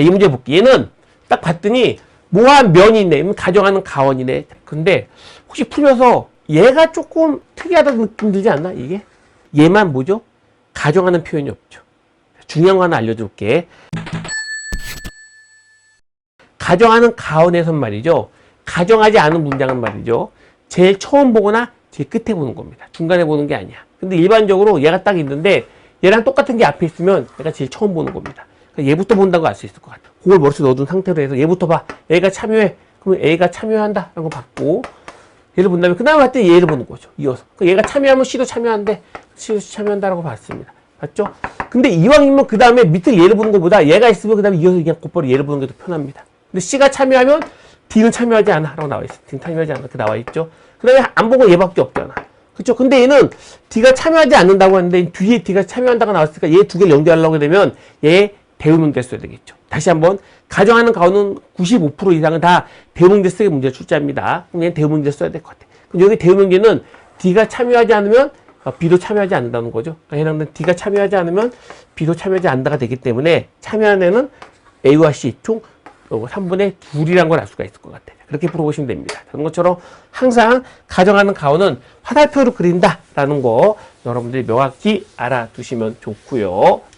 자, 이 문제 볼게. 얘는 딱 봤더니 모한 면이 있네. 가정하는 가원이네. 근데 혹시 풀면서 얘가 조금 특이하다는 느낌 들지 않나? 이게? 얘만 뭐죠? 가정하는 표현이 없죠. 중요한 거 하나 알려줄게. 가정하는 가원에선 말이죠. 가정하지 않은 문장은 말이죠. 제일 처음 보거나 제일 끝에 보는 겁니다. 중간에 보는 게 아니야. 근데 일반적으로 얘가 딱 있는데 얘랑 똑같은 게 앞에 있으면 얘가 제일 처음 보는 겁니다. 그러니까 얘부터 본다고 알 수 있을 것 같아. 그걸 머릿속에 넣어둔 상태로 해서 얘부터 봐. A가 참여해. 그러면 A가 참여한다. 라는 거 받고 얘를 본 다음에 그 다음에 할때 얘를 보는 거죠. 이어서. 그러니까 얘가 참여하면 C도 참여한대. C도 참여한다라고 봤습니다. 맞죠? 근데 이왕이면 그 다음에 밑에 얘를 보는 것보다 얘가 있으면 그 다음에 이어서 그냥 곧바로 얘를 보는 게 더 편합니다. 근데 C가 참여하면 D는 참여하지 않아. 라고 나와 있어. D는 참여하지 않아. 이렇게 나와 있죠. 그 다음에 안 보고 얘밖에 없잖아. 그쵸? 근데 얘는 D가 참여하지 않는다고 하는데 뒤에 D가 참여한다고 나왔으니까 얘 두 개를 연결하려고 되면 얘 대우명제 써야 되겠죠. 다시 한번 가정하는 가오는 95% 이상은 다 쓰게 문제 출제합니다. 그럼 얘는 대우명제 써야 될 것 같아. 그럼 여기 대우명제는 D가 참여하지 않으면 어, B도 참여하지 않는다는 거죠. 그러니까 해당되는 D가 참여하지 않으면 B도 참여하지 않는다가 되기 때문에 참여한 애는 A와 C 총 3분의 2이란 걸알 수가 있을 것 같아요. 그렇게 풀어보시면 됩니다. 그런 것처럼 항상 가정하는 가오는 화살표로 그린다라는 거 여러분들이 명확히 알아두시면 좋고요.